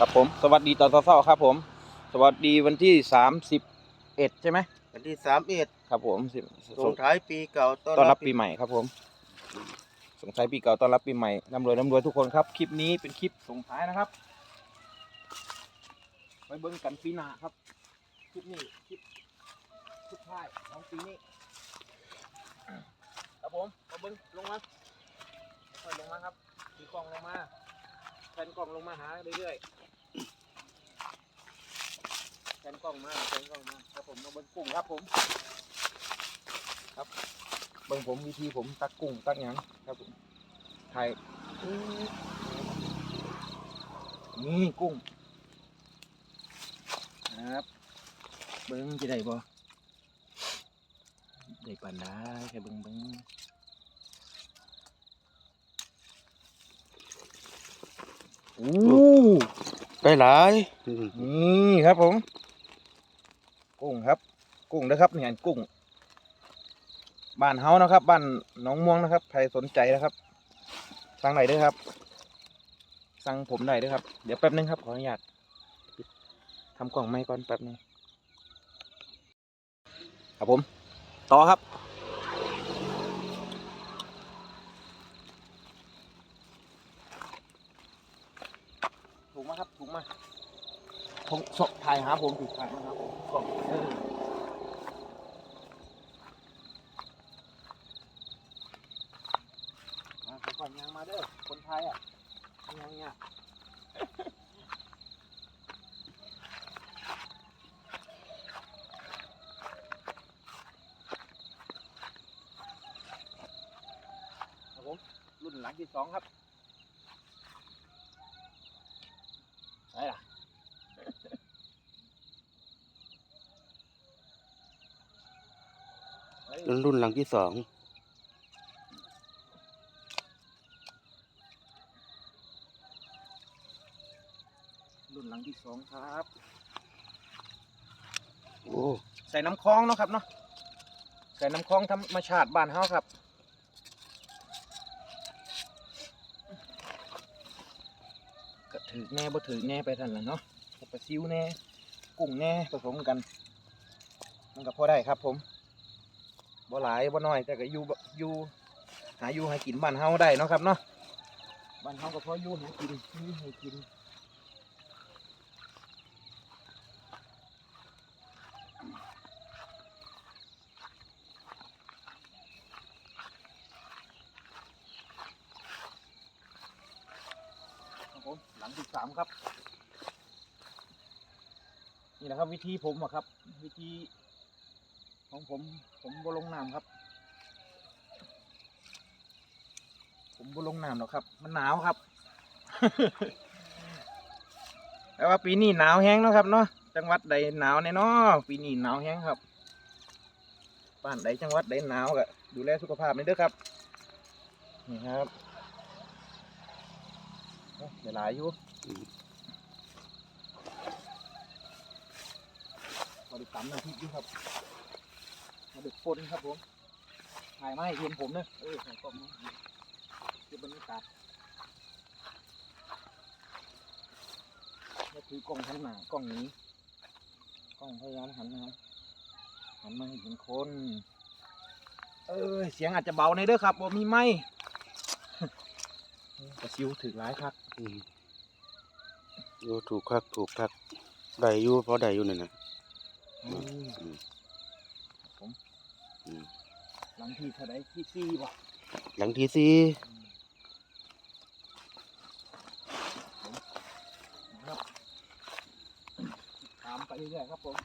ครับผม สวัสดีตอนเช้าๆครับผม สวัสดีวันที่สามสิบเอ็ดใช่ไหมวันที่สามเอ็ดครับผมสิส่งท้ายปีเก่าต้อนรับปีใหม่ครับผมส่งท้ายปีเก่าต้อนรับปีใหม่ร่ำรวยร่ำรวยทุกคนครับ คลิปนี้เป็นคลิปส่งท้ายนะครับไปเบิ้งกันปีหน้าครับ คลิปนี้คลิปสุดท้ายของปีนี้ครับผมมาเบิ้งลงมาค่อยๆลงมาครับถือกล่องลงมา แทนกล่องลงมาหาเรื่อยๆแทนกล่องมาแทนกล่องมาครับผมมาเบิ้งกุ้งครับผม ครับเบิ้งผมวิธีผมตักกุ้งตักหยังครับผมถ่ายนี่กุ้งครับ เบิ้งจะได้บ่ได้ปานได้แค่เบิ้งเบิ้ง อ้ได้หลายนี่ครับผม กุ้งครับ กุ้งนะครับนี่อันกุ้งบ้านเฮานะครับบ้านหนองม่วงนะครับ ใครสนใจนะครับ สั่งไหนด้วยครับ สั่งผมได้ด้วยครับ เดี๋ยวแป๊บนึงครับขออนุญาตทำกล่องไม้ก่อนแป๊บนึงครับผม ต่อครับ ถูกมา ครับถุงมาผมสบถ่ายหาผมถูกถ่ายมาครับผมก่อนยางมาเด้อคนไทยอะยังเนี่ยครับผม รุ่นหลังที่สองครับไหนล่ะ เฮ้ย รุ่นรุ่นหลังที่สองรุ่นหลังที่สองครับ โอ้ใส่น้ำคลองเนาะครับเนาะใส่น้ำคลองธรรมชาติบ้านเฮาครับก็ถือแน่บ่ถือแน่ไปทันละเนาะปลาซิวแน่กุ้งแน่ผสมกัน มันก็พอได้ครับผม บ่หลายบ่น้อย แต่ก็อยู่อยู่หาอยู่ห้กินบ้านเฮาได้เนาะครับเนาะบ้านเฮาก็พออยู่หากินมีให้กินครับผมหลังที่สามครับ นี่แหละครับ วิธีผมอะครับ วิธี ของผมผมบลงน้ำครับ ผมบลงน้ำหรอกครับ มันหนาวครับ แต่ว่าปีนี้หนาวแห้งเนาะครับเนาะจังหวัดใดหนาวแน่เนาะปีนี้หนาวแห้งครับบ้านใดจังหวัดใดหนาวก็ดูแลสุขภาพนี่อยเด้อครับนี่ครับโอ้เวลายอยู่บริกรรมน้ำพริกอยู่ครับ มาดึกฝนครับผม ถ่ายมาให้เห็นผมเนอะเออถ่ายกล้องมาเก็บบรรยากาศแล้วถือกล้องข้างหน้ากล้องนี้ กล้องพยายามหันนะครับหันมาให้เห็นคน เออเสียงอาจจะเบาในอยเด้อครับบ่มีไม้กระซิวถือร้ายครับอืมโอ้ถูกคักถูกคักได้อยู่เพราะได้อยู่นี่นะอืมอืมผมอืม หลังที่เท่าไดที่สี่บ่หลังที่สี่นะครับตามไปเรื่อยๆครับผม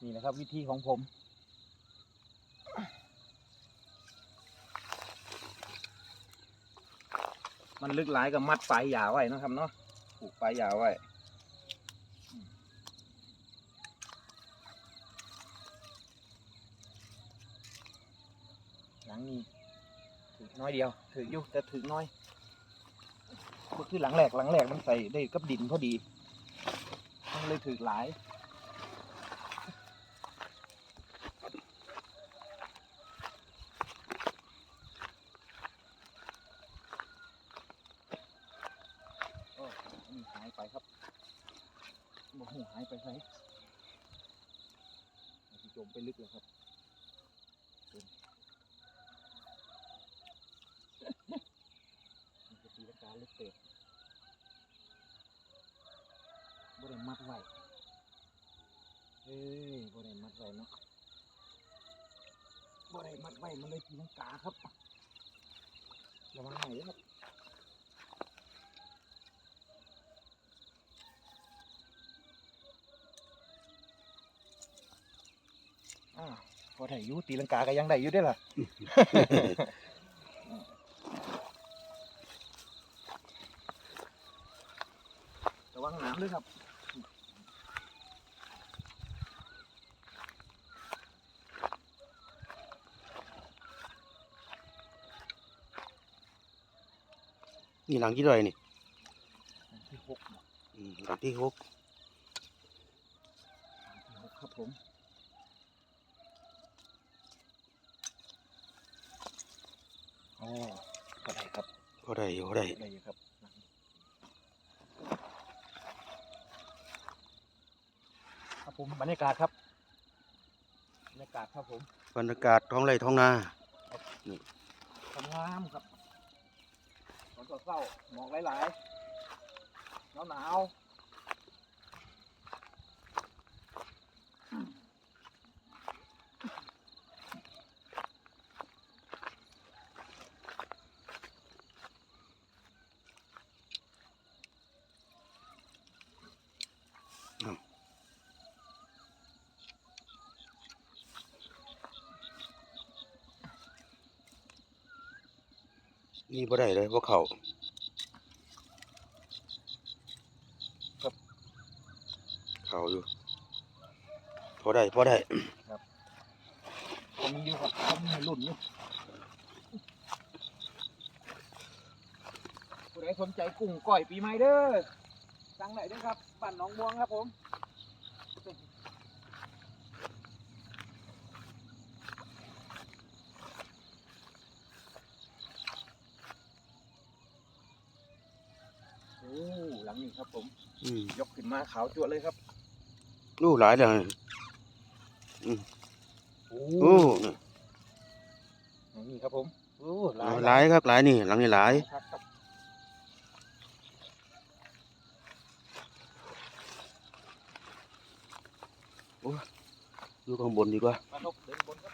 นี่นะครับวิธีของผม มันลึกหลายกับมัดปลายยาวไว้นะครับเนาะผูกปลายยาวไว้หลังนี้ถือน้อยเดียว ถืออยู่แต่ถือน้อยก็คือหลังแหลกหลังแหลกมันใส่ได้กับดินพอดีมันเลยถือหลาย ไปไหนมันสิจมไปลึกเลยครับจมมันจะตีลังกาลึกเติบบ่ได้มัดไว้เอ้ยบ่ได้มัดไว้เนาะบ่ได้มัดไว้มันเลยตีลังกาครับระวังหน่อยครับ อ่า พอได้อยู่ตีลังกาก็ยังได้อยู่ได้อล่ะ ระวังน้ำด้วยครับ นี่หลังที่เท่าไหร่นี่ที่หกเนาะอืมหลังที่หก ที่หกครับผมโอ้ก็ได้ครับ ก็ ได้อยู่ก็ได้ได้อยู่ครับครับผมบรรยากาศครับบรรยากาศครับผมบรรยากาศท้องไร่ท้องนาทำงามครับฝนตกเศร้าหมอกหลายๆหนาวหนาว นี่บ่ได้เลยบ่เข้าครับเข้าอยู่ พอได้ พอได้ผมอยู่กับผมมีรุ่นอยู่ผู้ใดสนใจกุ้งก้อยปีใหม่เด้อสั่งไหนเด้อครับบ้านหนองบวงครับผม โอ้หลั งนี้ครับ ผมอืมยกขึ้นมาขาวจั่วเลยครับอู้หลายแล้วนี่โอ้โอ้นี่หลังนี้ครับผมโอ้หลาเอายหลายครับหลายนี่ หลังนี้หลายครับครับอยู่ข้างบนดีกว่ามานกเดินบนครับ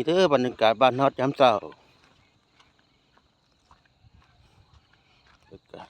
มีเด้อบรรยากาศบ้านเฮายามเช้าบรรยากาศ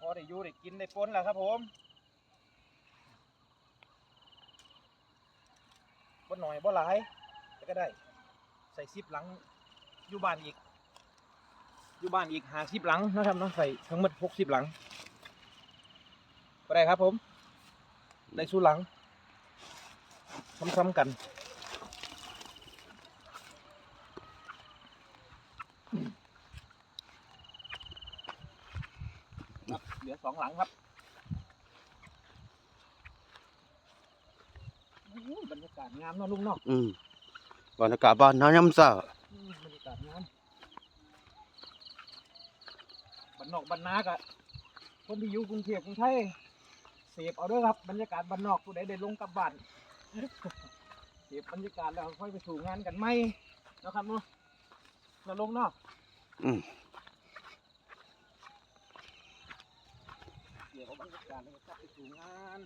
พอได้อยู่ได้กินได้ปนแล้วครับผมบ่หน่อยบ่หลายแต่ก็ได้ ใส่ซิปหลังอยู่บ้านอีก อยู่บ้านอีกหาซิปหลังนะครับเนาะใส่ทั้งหมดหกสิบหลังก็ได้ครับผม ได้สู้หลังซ้ำๆกันครับเหลือสองหลังครับโอ้ยบรรยากาศงามเนาะลุงเนาะอืมบรรยากาศบ้านเฮายามเช้าอืมบรรยากาศงามบ้านนอกบ้านนากอะคนที่อยู่กรุงเทพกรุงไทย เสพเอาเด้วยครับบรรยากาศบ้านนอกผู้ใดได้ลงกลับบ้านเสพบรรยากาศแล้วค่อยไปสู่งานกันไหมเนาะครับเนาะเนาะลงเนาะอืมเดี๋ยวเอาบรรยากาศแล้วก็กลับไปสู่งาน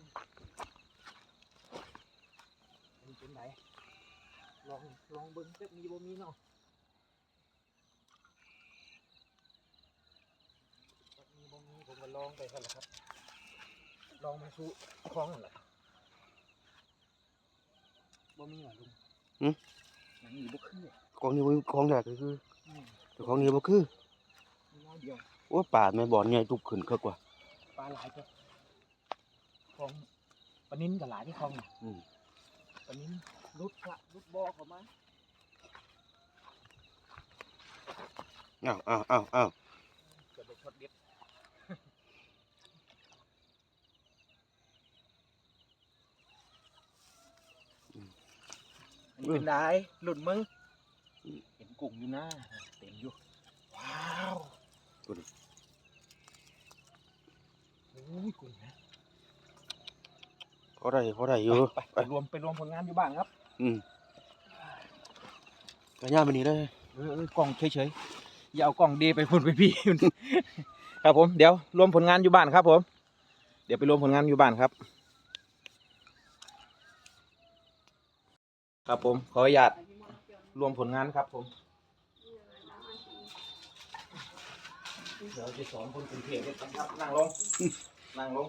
เป็นเป็นไหนลองลองเบิ้งจะมีบ่มีเนาะจักมีบ่มีผมก็ลองไปกันแหละครับ ลองมาสู้คล้องนั่นแหละบ่มีเหรอลุงมันมีบ่คือของนี้บ่ของแรกก็คืออืมแต่ของนี้บ่คือมีน้อยเดียวโอ้ป่าแม่บ่อนใหญ่ตุกขึ้นคักว่า ปลาหลายครับคลองปลานิ้นกับหลายที่คลองน่ะอืม ปลานิ้นรุดพระรุดบ่อเข้ามาอ้าวอ้าวอ้าวอ้าวเกิดไปช็อตเด็ด เป็นได้หลุดมึง เห็นกุ้งอยู่นะเต็มอยู่ ว้าวโอ้ยกุ้งนะพอได้พอได้อยู่ไปไปรวมไปรวมผลงานอยู่บ้านครับ อืมกระย่ามันนี้เลยเออเออกล่องเฉยๆ อย่าเอากล่องเดไปพุ่นไปพี่ ครับผม เดี๋ยวรวมผลงานอยู่บ้านครับผม เดี๋ยวไปรวมผลงานอยู่บ้านครับ ครับผมขออนุญาตรวมผลงานครับผมเดี๋ยวจะสอนคนกรุงเทพด้วยกันครับนั่งลงนั่งลง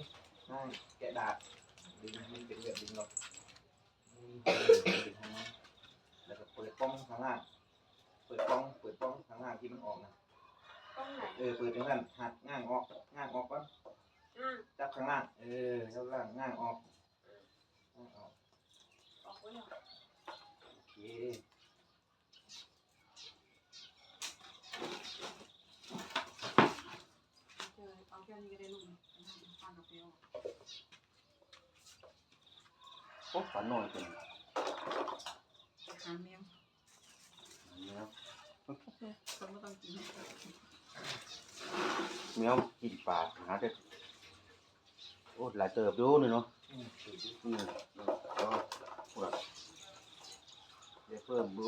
นั่งแกะดาษดึงมันเป็นแบบดึงหรอกดึงข้างในแล้วก็เปิดป้องข้างล่างเปิดป้องเปิดป้องข้างล่างที่มันออกนะต้องไหนเออเปิดตรงนั้นหักง่างออกง่างออกก่อนอะจับข้างล่างเออข้างล่างง่างออกง่างออก เคเออเอาแค่นี้ก็ได้ลูกทานกับเปรี้ยวโอ้ฝันหน่อยเป็นหางแมวแมวคนไม่ต้องกินแมวกินปลาหาแต่โอ้หลายเติบดูนี่เนาะอืมอืมแล้วก็พวก เดี๋ยวเพิ่มดู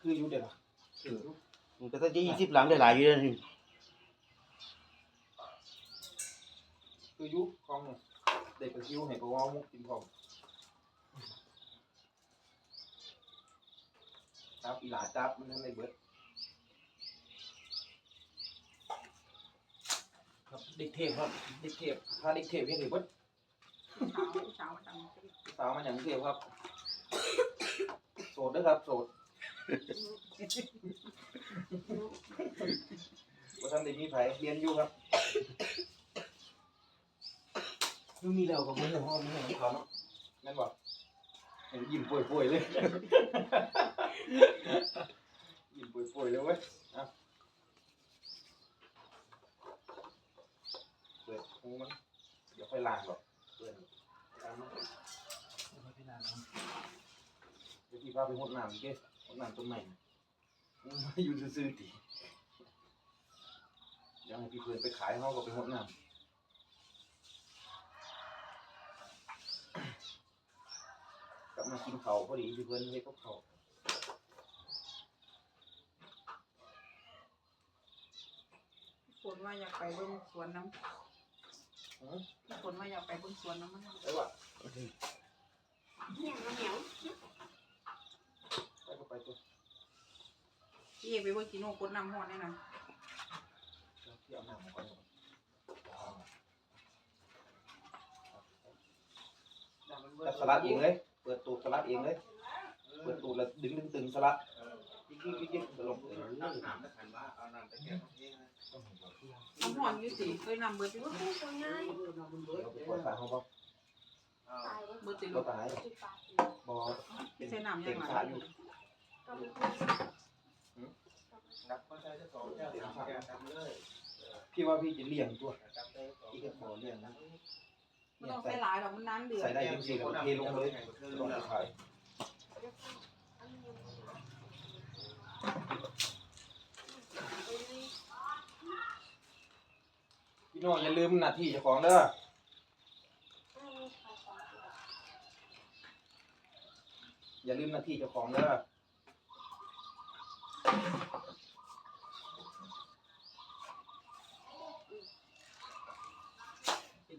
คืออยู่เดี๋ยวนะคือมันก็จะยี่สิบหลังได้หลายอยู่เลยนี่คืออยุคลองเนี่ยเด็กกับคิวเห็นก็ว่ามุกกินทองจับอีหลาจับมันทั้งในเบิดครับเด็กเทพครับเด็กเทพถ้าเด็กเทพเห็นหรือเบิด สาวสาวจังสาวมาอย่างกรุงเทพครับ โสดด้วยครับโสดว่าท่านได้มีไผเรียนอยู่ครับคือมีแล้วก็มือของมือของเขาเนาะแม่นบอกเห็นยิ้มป่วยๆเลยยิ้มป่วยๆเลยเว้ยอะเปิดหูมันเดี๋ยวค่อยล้างหรอกเปิดล้างมันเดี๋ยวค่อยไปล้างมัน เดี๋ยวพี่พาไปหดน้ำอีกเด้หดน้ำต้นใหม่มึงมาอยู่ซื่อๆติเดี๋ยวให้พี่เพื่อนไปขายเขาก็ไปหดน้ำกลับมากินเขาวพอดีพี่เพื่อนเล็กก็เขาวฝนว่าอยากไปเบิ่งสวนน้อืมำฝนว่าอยากไปเบิ่งสวนน้ำมันไปว่ะเหนียวเหนียว ไปก็ไปตัวพี่เอกไปเบิ่งกินโนกดน้ำห้อนแน่นอนพี่เอาน้ำมาก่อนจับสลัดเองเลย เปิดตูดสลัดเองเลย เปิดตูดแล้วดึงดึงตึงสลัดยิ่งยิ่งยิ่งยิ่งจะลงเออน้ำห้อนอยู่สิเคยนำเบิดอยู่ว่าตัวง่ายเราไปปล่อยปลาเขาบ่เบิดสิเราลูกตายบ่ไม่ใช่น้ำยัเต็งมไงขาอยู่ นับก็ใช้จะสองแก้วสามแก้วทำเลยพี่ว่าพี่จะเลี้ยงตัวจับได้สองพี่ก็ขอเลี้ยงนะไม่ต้องใส่หลายหรอกมันน้ำเดือดใส่ได้ยังสี่แล้วก็เทลงเลยลงขายพี่โน่อย่าลืมหน้าที่เจ้าของเด้ออย่าลืมหน้าที่เจ้าของเด้อ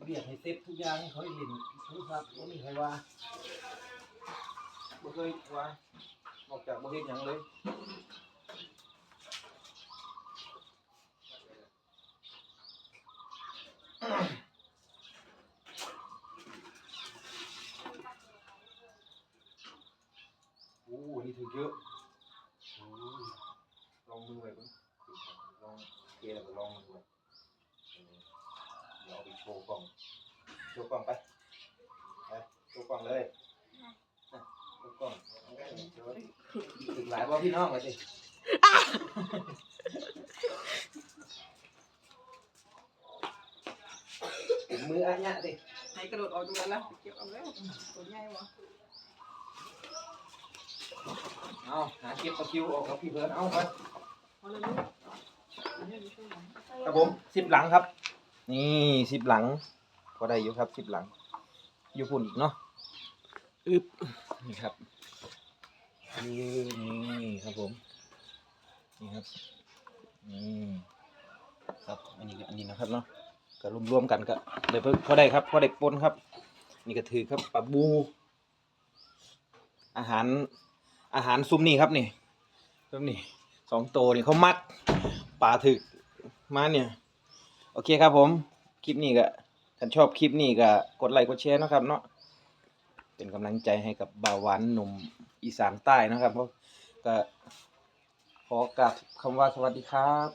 เบียดให้เซ็ตทุกอย่างให้เขาเห็นทุกครับว่ามีใครว่าบ่เคยว่านอกจากบ่เฮ็ดหยังเลย โอ้อันนี้ถือเยอะโอ้ลองมือไว้ก่อนลองเกแล้วก็ลองมือไว้เออเดี๋ยวเอาไปโชว์กล้อง โชว์กล้องไป ไป โชว์กล้องเลยนะโชว์กล้องเอาไว้โชว์ถึงหลายว่า พี่น้องเลยสิมืออันเนี้ยสิไหนกระโดดออกตรงนั้นแล้วเก็บเอาแล้วตัวใหญ่วะเอาหาเก็บตะคริวออกครับพี่เพิร์นเอาไปเอาเลยลูกอันนี้มีตัวหลังครับผมสิบหลังครับ นี่สิบหลังพอได้อยู่ครับสิบหลัง อยู่พุ่นอีกเนาะอึบนี่ครับ นี่นี่ครับผม นี่ครับนี่ครับอันนี้อันนี้นะครับเนาะก็รวมๆกันก็เดี๋ยวพอได้ครับพอได้ปนครับ นี่ก็ถือครับปลาบู อาหารอาหารซุมนี่ครับนี่ครับนี่สองโตวนี่เขามักปลาถึกมาเนี่ย โอเคครับผม คลิปนี้ก็ถ้าชอบคลิปนี้ก็กดไลค์กดแชร์นะครับเนาะ เป็นกำลังใจให้กับบ่าวหวานหนุ่มอีสานใต้นะครับเพราะก็ขอกราบคำว่าสวัสดีครับ